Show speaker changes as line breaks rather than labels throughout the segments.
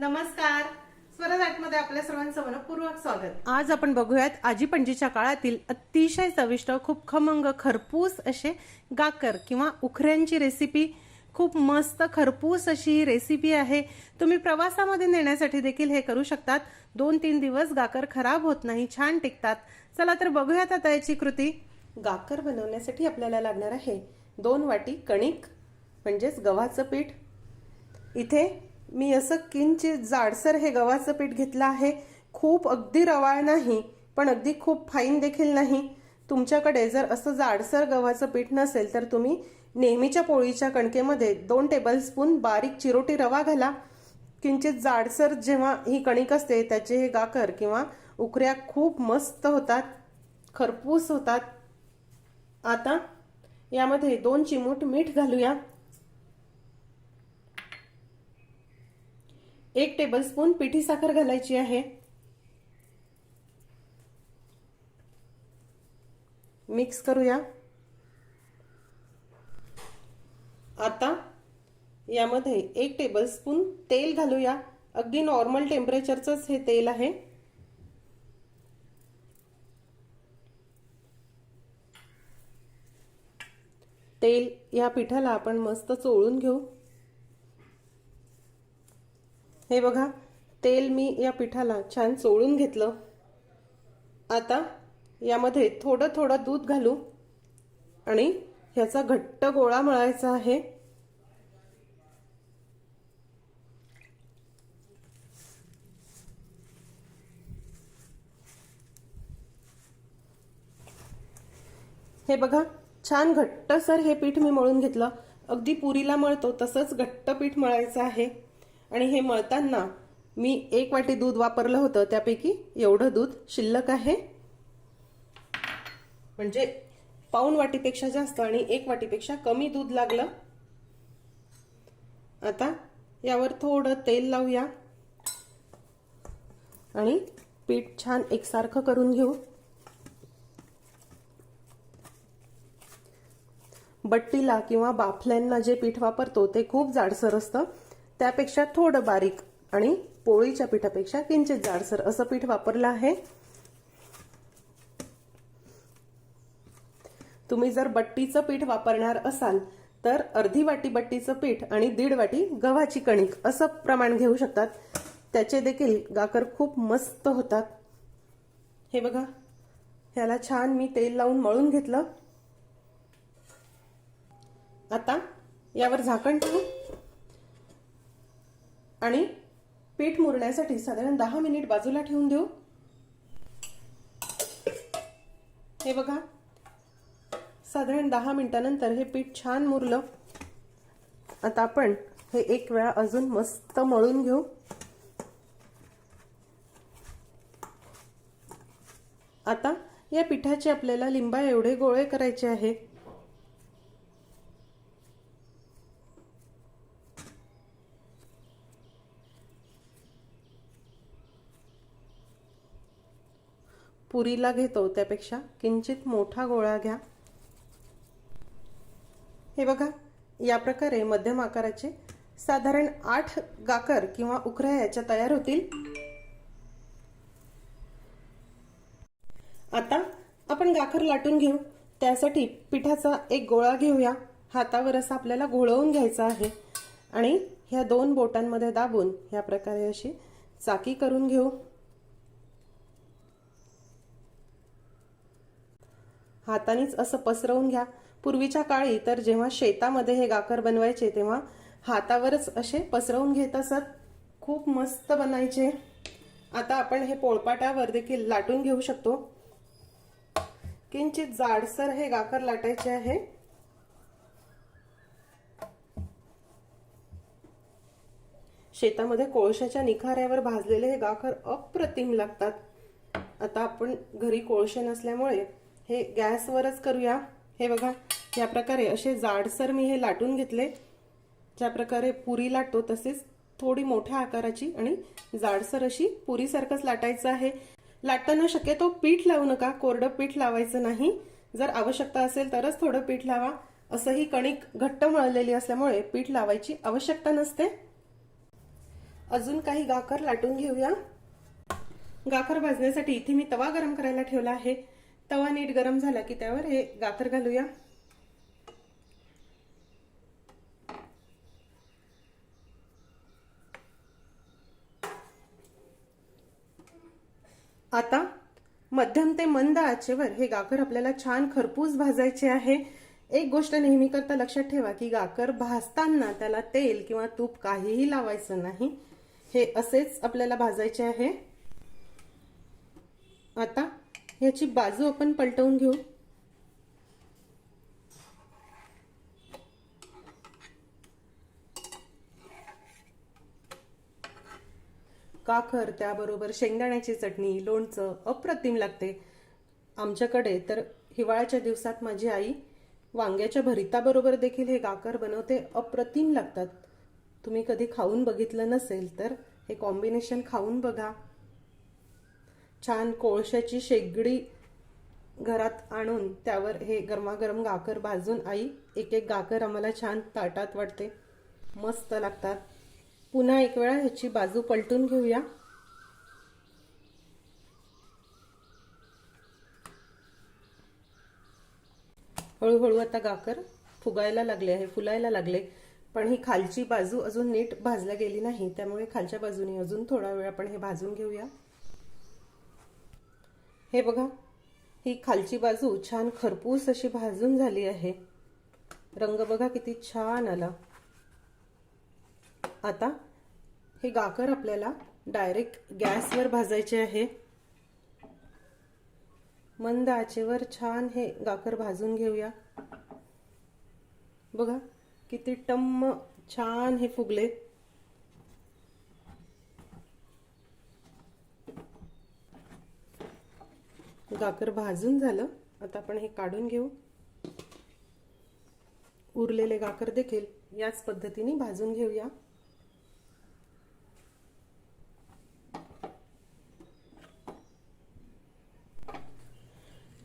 नमस्कार. स्वरदाटमध्ये आपल्या सर्वांचं मनपूर्वक स्वागत. आज आपण बघूयात आजी पणजीच्या काळातील अतिशय चविष्ट खूप खमंग खरपूस असे गाकर किंवा उखऱ्यांची रेसिपी खूप मस्त खरपूस अशी ही रेसिपी आहे. तुम्ही प्रवासामध्ये नेण्यासाठी देखील हे करू शकतात. दोन तीन दिवस गाकर खराब होत नाही छान टिकतात. चला तर बघूयात आता याची कृती. गाकर बनवण्यासाठी आपल्याला लागणार आहे दोन वाटी कणिक म्हणजेच गव्हाचं पीठ. इथे मी असं किंचित जाडसर हे गव्हाचं पीठ घेतलं आहे. खूप अगदी रवाळ नाही पण अगदी खूप फाईन देखील नाही. तुमच्याकडे जर असं जाडसर गव्हाचं पीठ नसेल तर तुम्ही नेहमीच्या पोळीच्या कणकेमध्ये दोन टेबलस्पून बारीक चिरोटी रवा घाला. किंचित जाडसर जेव्हा ही कणिक असते त्याचे हे गाकर किंवा उकऱ्या खूप मस्त होतात खरपूस होतात. आता यामध्ये दोन चिमूट मीठ घालूया. एक टेबलस्पून पिठी साखर घालायची आहे. मिक्स करूया. आता यामध्ये एक टेबलस्पून तेल घालूया. अगदी नॉर्मल टेम्परेचरचंच हे तेल आहे. तेल या पिठाला आपण मस्त चोळून घेऊ. हे बघा तेल मी या पिठाला छान चोळून घेतलं. आता यामध्ये थोडं थोडं दूध घालू आणि ह्याचा घट्ट गोळा मळायचा आहे. हे बघा छान घट्टसर हे पीठ मी मळून घेतलं. अगदी पुरीला मळतो तसंच घट्ट पीठ मळायचं आहे. आणि हे मळताना मी एक वाटी दूध वापरलं होतं त्यापैकी एवढं दूध शिल्लक आहे. म्हणजे पाऊन वाटीपेक्षा जास्त आणि एक वाटीपेक्षा कमी दूध लागलं. आता यावर थोडं तेल लावूया. आणि पीठ छान एकसारखं करून घेऊ. बट्टीला किंवा बाफल्यांना जे पीठ वापरतो ते खूप जाडसर असतं. त्यापेक्षा थोडं बारीक आणि पोळीच्या पिठापेक्षा किंचित जाडसर असं पीठ वापरलं आहे. तुम्ही जर बट्टीचं पीठ वापरणार असाल तर अर्धी वाटी बट्टीचं पीठ आणि दीड वाटी गव्हाची कणिक असं प्रमाण घेऊ शकतात. त्याचे देखील गाकर खूप मस्त होतात. हे बघा ह्याला छान मी तेल लावून मळून घेतलं. आता यावर झाकण ठेवू. आणि पीठ मुरण्यासाठी साधारण दहा मिनिट बाजूला ठेवून देऊ. हे बघा. साधारण दहा मिनिटानंतर हे पीठ छान मुरलं. आता आपण हे एक वेळा अजून मस्त मळून घेऊ. आता या पिठाचे आपल्याला लिंबा एवढे गोळे करायचे आहे. पुरीला घेतो त्यापेक्षा किंचित मोठा गोळा घ्या. हे बघा या प्रकारे मध्यम आकाराचे साधारण आठ गाकर किंवा उखऱ्या याच्या तयार होतील. आता आपण गाकर लाटून घेऊ. त्यासाठी पिठाचा एक गोळा घेऊया. हातावर असा आपल्याला घोळवून घ्यायचा आहे. आणि ह्या दोन बोटांमध्ये दाबून ह्या प्रकारे अशी चाकी करून घेऊ. हातानेच असं पसरवून घ्या. पूर्वीच्या काळी तर जेव्हा शेतामध्ये हे गाकर बनवायचे तेव्हा हातावरच असे पसरवून घेत असत. खूप मस्त बनायचे. आता आपण हे पोळपाटावर देखील लाटून घेऊ शकतो. किंचित जाडसर हे गाकर लाटायचे आहे. शेतामध्ये कोळशाच्या निखाऱ्यावर भाजलेले हे गाकर अप्रतिम लागतात. आता आपण घरी कोळशे नसल्यामुळे हे गॅसवरच करूया. हे बघा या प्रकारे असे जाडसर मी हे लाटून घेतले. ज्या प्रकारे पुरी लाटतो तसेच थोडी मोठ्या आकाराची आणि जाडसर अशी पुरीसारखंच लाटायचं आहे. लाटताना शक्यतो पीठ लावू नका कोरडं पीठ लावायचं नाही. जर आवश्यकता असेल तरच थोडं पीठ लावा. असंही कणिक घट्ट मळलेली असल्यामुळे पीठ लावायची आवश्यकता नसते. अजून काही गाकर लाटून घेऊया. गाकर भाजण्यासाठी इथे मी तवा गरम करायला ठेवला आहे. तवा नीट गरम झाला की त्यावर हे गाकर घालूया. आता मध्यम ते मंद आचेवर हे गाकर आपल्याला छान खरपूस भाजायचे आहे. एक गोष्ट नेहमी करता लक्षात ठेवा की गाकर भाजताना त्याला तेल किंवा तूप काहीही लावायचं नाही. हे असेच आपल्याला भाजायचे आहे. आता याची बाजू आपण पलटवून घेऊ. काखर त्याबरोबर शेंगदाण्याची चटणी लोणचं अप्रतिम लागते. आमच्याकडे तर हिवाळ्याच्या दिवसात माझी आई वांग्याच्या भरिताबरोबर देखील हे गाकर बनवते अप्रतिम लागतात. तुम्ही कधी खाऊन बघितलं नसेल तर हे कॉम्बिनेशन खाऊन बघा. छान कोळशाची शेगडी घरात आणून त्यावर हे गरमागरम गाकर भाजून आई एक एक गाकर आम्हाला छान ताटात वाटते. मस्त लागतात. पुन्हा एक वेळा ह्याची बाजू पलटून घेऊया. हळूहळू आता गाकर फुगायला लागले आहे फुलायला लागले. पण ही खालची बाजू अजून नीट भाजल्या गेली नाही त्यामुळे खालच्या बाजूने अजून थोडा वेळ आपण हे भाजून घेऊया. हे बघा ही खालची बाजू छान खरपूस अशी भाजून झाली आहे. रंग बघा किती छान आला. आता हे गाकर आपल्याला डायरेक्ट गॅसवर भाजायचे आहे. मंद आचेवर छान हे गाकर भाजून घेऊया. बघा किती टम्म छान हे फुगले. गाकर भाजून झालं. आता आपण हे काढून घेऊ. उरलेले गाकर देखील याच पद्धतीने भाजून घेऊया.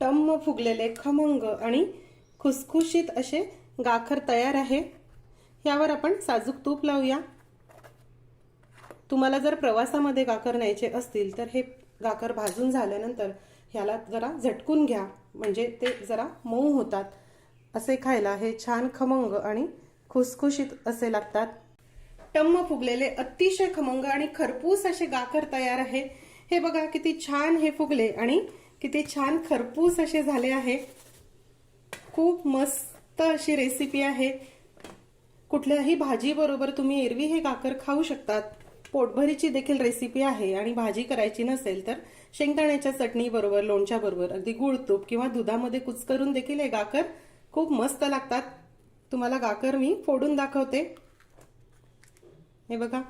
टम्म फुगलेले खमंग आणि खुसखुशीत असे गाखर तयार आहे. यावर आपण साजूक तूप लावूया. तुम्हाला जर प्रवासामध्ये गाकर न्यायचे असतील तर हे गाकर भाजून झाल्यानंतर ह्याला जरा झटकून घ्या. म्हणजे ते जरा मऊ होतात. असे खायला हे छान खमंग आणि खुसखुशीत असे लागतात. टम्म फुगलेले अतिशय खमंग आणि खरपूस असे गाकर तयार आहे. हे बघा किती छान हे फुगले आणि किती छान खरपूस असे झाले आहे. खूप मस्त अशी रेसिपी आहे. कुठल्याही भाजी बरोबर तुम्ही एरवी हे गाकर खाऊ शकतात. पोटभरीची देखील रेसिपी आहे आणि भाजी करायची नसेल तर शेंगदाण्याच्या चटणीबरोबर लोणच्याबरोबर अगदी गुळतूप किंवा दुधामध्ये कुचकरून देखील हे गाकर खूप मस्त लागतात. तुम्हाला गाकर मी फोडून दाखवते. हे बघा.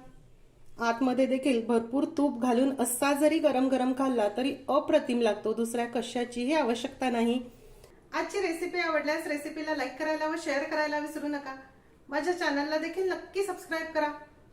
आतमध्ये देखील भरपूर तूप घालून असा जरी गरम गरम खाल्ला तरी अप्रतिम लागतो. दुसऱ्या कशाचीही आवश्यकता नाही. आजची रेसिपी आवडल्यास रेसिपीला लाईक करायला व शेअर करायला विसरू नका. माझ्या चॅनलला देखील नक्की सबस्क्राईब करा.